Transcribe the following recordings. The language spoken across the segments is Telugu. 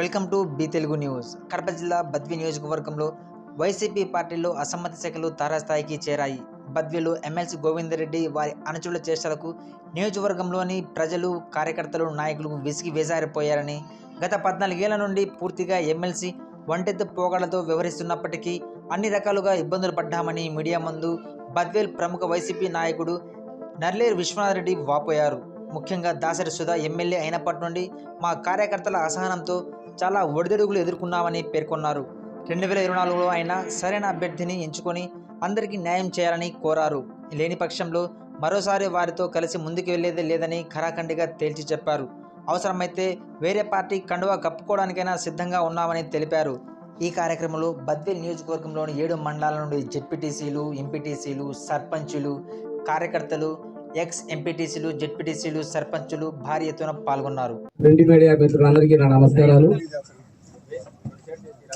Welcome to B Telugu news. Kadapa జిల్లా బద్వి నియోజకవర్గంలో వైసీపీ పార్టీలో అసమ్మతి శాఖలు తారాస్థాయికి చేరాయి. బద్విలో ఎమ్మెల్సీ గోవిందరెడ్డి వారి అనుచరుల చేష్టలకు నియోజకవర్గంలోని ప్రజలు కార్యకర్తలు నాయకులు విసిగి వేసారిపోయారని గత పద్నాలుగేళ్ళ నుండి పూర్తిగా ఎమ్మెల్సీ వంటెత్తు పోగాళ్ళతో వ్యవహరిస్తున్నప్పటికీ అన్ని రకాలుగా ఇబ్బందులు పడ్డామని మీడియా ముందు బద్వేల్ ప్రముఖ వైసీపీ నాయకుడు నర్లేరు విశ్వనాథరెడ్డి వాపోయారు. ముఖ్యంగా దాసరి సుధా ఎమ్మెల్యే అయినప్పటి నుండి మా కార్యకర్తల అసహనంతో చాలా ఒడిదొడుగులు ఎదుర్కొన్నామని పేర్కొన్నారు. రెండు వేల ఇరవై నాలుగులో ఆయన సరైన అభ్యర్థిని ఎంచుకొని అందరికీ న్యాయం చేయాలని కోరారు. లేని పక్షంలో మరోసారి వారితో కలిసి ముందుకు వెళ్ళేదే లేదని ఖరాఖండిగా తేల్చి చెప్పారు. అవసరమైతే వేరే పార్టీ కండువా కప్పుకోవడానికైనా సిద్ధంగా ఉన్నామని తెలిపారు. ఈ కార్యక్రమంలో బద్వేల్ నియోజకవర్గంలోని ఏడు మండలాల నుండి జెడ్పీటీసీలు ఎంపీటీసీలు సర్పంచులు కార్యకర్తలు ఎక్స్ ఎంపీటీసీలు జెడ్పీటీసీలు సర్పంచులు భారీ ఎత్తున పాల్గొన్నారు. ప్రింట్ మీడియా మిత్రులందరికీ నా నమస్కారాలు.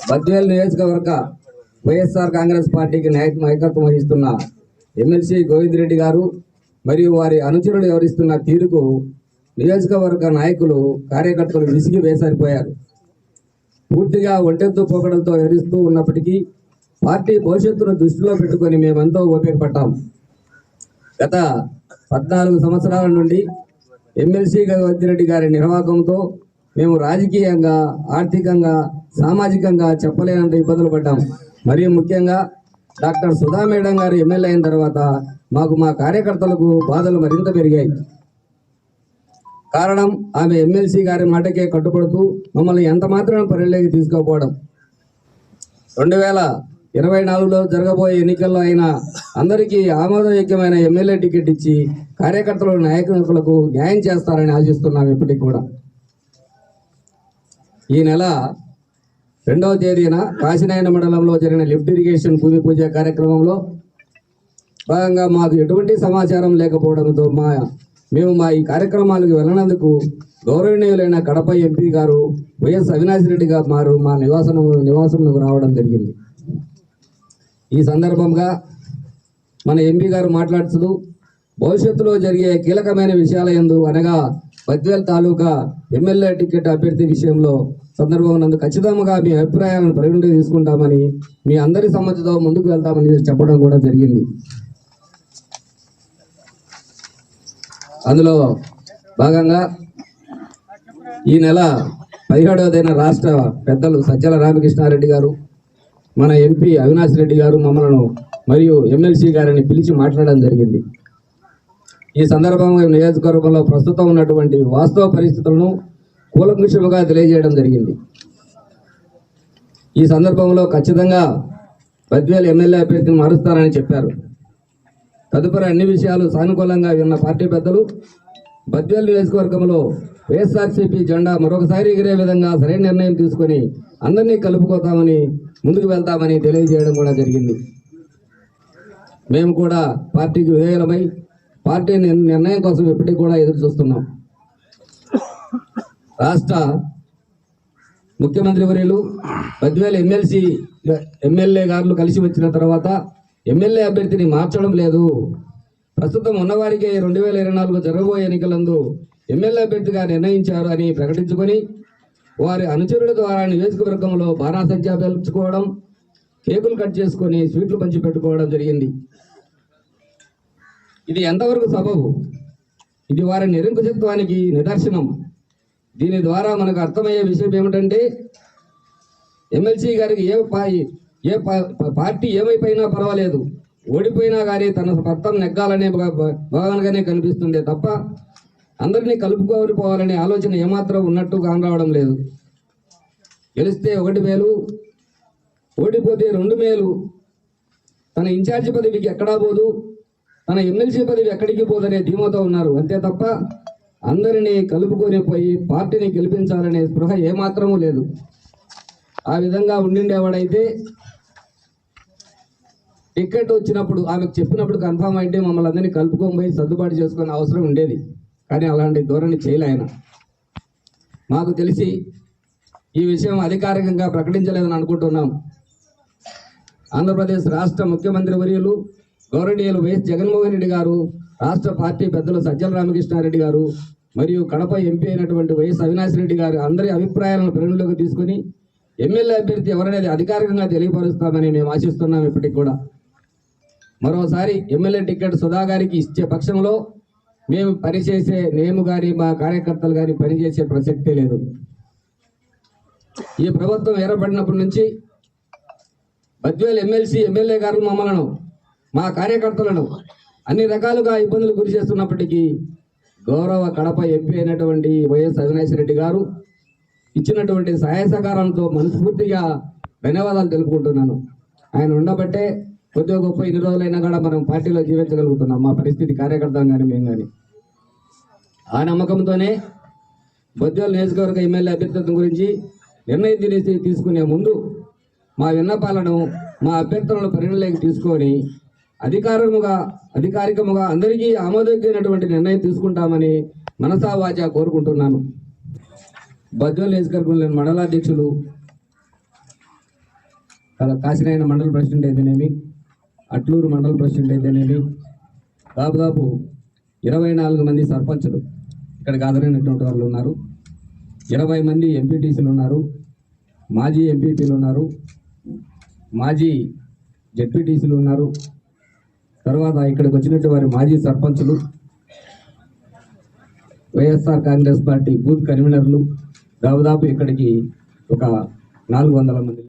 బద్వేల్ నియోజకవర్గ వైఎస్ఆర్ కాంగ్రెస్ పార్టీకి నాయక నాయకత్వం వహిస్తున్న ఎమ్మెల్సీ గోవిందరెడ్డి గారు మరియు వారి అనుచరులు వ్యవహరిస్తున్న తీరుకు నియోజకవర్గ నాయకులు కార్యకర్తలు విసిగి వేసారిపోయారు. పూర్తిగా ఒంటెత్తు పోకడంతో వ్యవహరిస్తూ ఉన్నప్పటికీ పార్టీ భవిష్యత్తును దృష్టిలో పెట్టుకొని మేమంతా ఉపయోగపడ్డాము గత పద్నాలుగు సంవత్సరాల నుండి ఎమ్మెల్సీ గోవిందరెడ్డి గారి నిర్వాహకంతో మేము రాజకీయంగా ఆర్థికంగా సామాజికంగా చెప్పలేనంత ఇబ్బందులు పడ్డాం. మరియు ముఖ్యంగా డాక్టర్ సుధా మేడం గారు ఎమ్మెల్యే అయిన తర్వాత మాకు మా కార్యకర్తలకు బాధలు మరింత పెరిగాయి. కారణం ఆమె ఎమ్మెల్సీ గారి మాటకే కట్టుబడుతూ మమ్మల్ని ఎంత మాత్రం పరిలోకి తీసుకోకపోవడం రెండు వేల ఇరవై నాలుగులో జరగబోయే ఎన్నికల్లో అయినా అందరికీ ఆమోదయోగ్యమైన ఎమ్మెల్యే టికెట్ ఇచ్చి కార్యకర్తలు నాయకులకు న్యాయం చేస్తారని ఆశిస్తున్నాం ఇప్పటికి కూడా. ఈ నెల రెండవ తేదీన కాశీనాయన మండలంలో జరిగిన లిఫ్ట్ ఇరిగేషన్ భూమి పూజ కార్యక్రమంలో భాగంగా మాకు ఎటువంటి సమాచారం లేకపోవడంతో మా మేము మా ఈ కార్యక్రమాలకు వెళ్ళినందుకు గౌరవనీయులైన కడప ఎంపీ గారు వైఎస్ అవినాష్ రెడ్డి గారు మారు మా నివాసం నివాసంలోకి రావడం జరిగింది. ఈ సందర్భంగా మన ఎంపీ గారు మాట్లాడుతూ భవిష్యత్తులో జరిగే కీలకమైన విషయాల ఎందు అనగా బద్వేల్ తాలూకా ఎమ్మెల్యే టికెట్ అభ్యర్థి విషయంలో సందర్భం నందు ఖచ్చితంగా మీ అభిప్రాయాలను పరిగణలోకి తీసుకుంటామని మీ అందరి సమ్మతితో ముందుకు వెళ్తామని చెప్పడం కూడా జరిగింది. అందులో భాగంగా ఈ నెల పదిహేడవదైన రాష్ట్ర పెద్దలు సజ్జల రామకృష్ణారెడ్డి గారు మన ఎంపీ అవినాష్ రెడ్డి గారు మమ్మలను మరియు ఎమ్మెల్సీ గారిని పిలిచి మాట్లాడడం జరిగింది. ఈ సందర్భంగా నియోజకవర్గంలో ప్రస్తుతం ఉన్నటువంటి వాస్తవ పరిస్థితులను కూలంకుషముగా తెలియజేయడం జరిగింది. ఈ సందర్భంలో ఖచ్చితంగా బద్వేలు ఎమ్మెల్యే అభ్యర్థిని మారుస్తారని చెప్పారు. తదుపరి అన్ని విషయాలు సానుకూలంగా ఉన్న పార్టీ పెద్దలు బద్వేలు నియోజకవర్గంలో వైఎస్ఆర్సీపీ జెండా మరొకసారి ఎగిరే విధంగా సరైన నిర్ణయం తీసుకొని అందరినీ కలుపుకోతామని ముందుకు వెళ్తామని తెలియజేయడం కూడా జరిగింది. మేము కూడా పార్టీకి విధేయులమై పార్టీ నిర్- నిర్ణయం కోసం ఇప్పటికి కూడా ఎదురు చూస్తున్నాం. రాష్ట్ర ముఖ్యమంత్రి వర్యులు పదివేల ఎమ్మెల్సీ ఎమ్మెల్యే గారులు కలిసి వచ్చిన తర్వాత ఎమ్మెల్యే అభ్యర్థిని మార్చడం లేదు. ప్రస్తుతం ఉన్నవారికి రెండు వేల ఇరవై నాలుగు జరగబోయే ఎన్నికలందు ఎమ్మెల్యే అభ్యర్థిగా నిర్ణయించారు అని ప్రకటించుకొని వారి అనుచరుల ద్వారా నియోజకవర్గంలో బాణాసంచా పేల్చుకోవడం కేకులు కట్ చేసుకొని స్వీట్లు పంచి పెట్టుకోవడం జరిగింది. ఇది ఎంతవరకు సబబు? ఇది వారి నిరంకుశత్వానికి నిదర్శనం. దీని ద్వారా మనకు అర్థమయ్యే విషయం ఏమిటంటే ఎమ్మెల్సీ గారికి ఏ ఏ పా- పార్టీ ఏమైపోయినా పర్వాలేదు. ఓడిపోయినా కానీ తన భర్తం నెగ్గాలనే భా- భావనగానే కనిపిస్తుంది తప్ప అందరినీ కలుపుకొని పోవాలనే ఆలోచన ఏమాత్రం ఉన్నట్టు కానరావడం లేదు. గెలిస్తే ఒకటి మేలు ఓడిపోతే రెండు మేలు. తన ఇన్ఛార్జి పదవికి ఎక్కడా పోదు తన ఎమ్మెల్సీ పదవి ఎక్కడికి పోదనే ధీమాతో ఉన్నారు. అంతే తప్ప అందరినీ కలుపుకొని పోయి పార్టీని గెలిపించాలనే స్పృహ ఏమాత్రమూ లేదు. ఆ విధంగా ఉండిండేవాడైతే టికెట్ వచ్చినప్పుడు ఆమెకు చెప్పినప్పుడు కన్ఫామ్ అయితే మమ్మల్ని అందరినీ కలుపుకొని పోయి సర్దుబాటు చేసుకునే అవసరం ఉండేది. కానీ అలాంటి ధోరణి చేయలే ఆయన. మాకు తెలిసి ఈ విషయం అధికారికంగా ప్రకటించలేదని అనుకుంటున్నాం. ఆంధ్రప్రదేశ్ రాష్ట్ర ముఖ్యమంత్రి వర్యులు గౌరవనీయులు వైఎస్ జగన్మోహన్ రెడ్డి గారు రాష్ట్ర పార్టీ పెద్దలు సజ్జల రామకృష్ణారెడ్డి గారు మరియు కడప ఎంపీ అయినటువంటి వైఎస్ అవినాష్ రెడ్డి గారు అందరి అభిప్రాయాలను పరిగణలోకి తీసుకొని ఎమ్మెల్యే అభ్యర్థి ఎవరనేది అధికారికంగా తెలియపరుస్తామని మేము ఆశిస్తున్నాం ఇప్పటికి కూడా. మరోసారి ఎమ్మెల్యే టికెట్ సుధా గారికి ఇచ్చే పక్షంలో మేము పనిచేసే మేము కానీ మా కార్యకర్తలు కానీ పనిచేసే ప్రసక్తే లేదు. ఈ ప్రభుత్వం ఏర్పడినప్పటి నుంచి బద్వేల్ ఎమ్మెల్సీ ఎమ్మెల్యే గారు మమ్మలను మా కార్యకర్తలను అన్ని రకాలుగా ఇబ్బందులు గురి చేస్తున్నప్పటికీ గౌరవ కడప ఎంపీ అయినటువంటి వైఎస్ అవినాష్ రెడ్డి గారు ఇచ్చినటువంటి సహాయ సహకారంతో మనస్ఫూర్తిగా ధన్యవాదాలు తెలుపుకుంటున్నాను. ఆయన ఉండబట్టే కొద్దిగా గొప్ప ఇన్ని రోజులైనా కూడా మనం పార్టీలో జీవించగలుగుతున్నాం. మా పరిస్థితి కార్యకర్తలు కానీ మేము కానీ ఆ నమ్మకంతోనే బొద్దేలు నియోజకవర్గ ఎమ్మెల్యే అభ్యర్థిత్వం గురించి నిర్ణయం తెలిసి తీసుకునే ముందు మా విన్నపాలను మా అభ్యర్థులను పరిగణలోకి తీసుకొని అధికారముగా అధికారికముగా అందరికీ ఆమోదమైనటువంటి నిర్ణయం తీసుకుంటామని మనసావాచ కోరుకుంటున్నాను. బద్వేలు నియోజకవర్గంలో మండలాధ్యక్షులు. కాశీనాయన మండల ప్రెసిడెంట్ అయితేనేమి అట్లూరు మండల ప్రెసిడెంట్ అయితేనేమి? దాదాపు ఇరవై నాలుగు మంది సర్పంచులు ఇక్కడికి గాదరైనటువంటి వాళ్ళు ఉన్నారు. ఇరవై మంది ఎంపీటీసీలు ఉన్నారు. మాజీ ఎంపీపీలు ఉన్నారు. మాజీ జడ్పీటీసీలు ఉన్నారు. తర్వాత ఇక్కడికి వచ్చినట్టు వారి మాజీ సర్పంచులు వైఎస్ఆర్ కాంగ్రెస్ పార్టీ బూత్ కన్వీనర్లు. దాదాపు ఇక్కడికి ఒక నాలుగు వందల మంది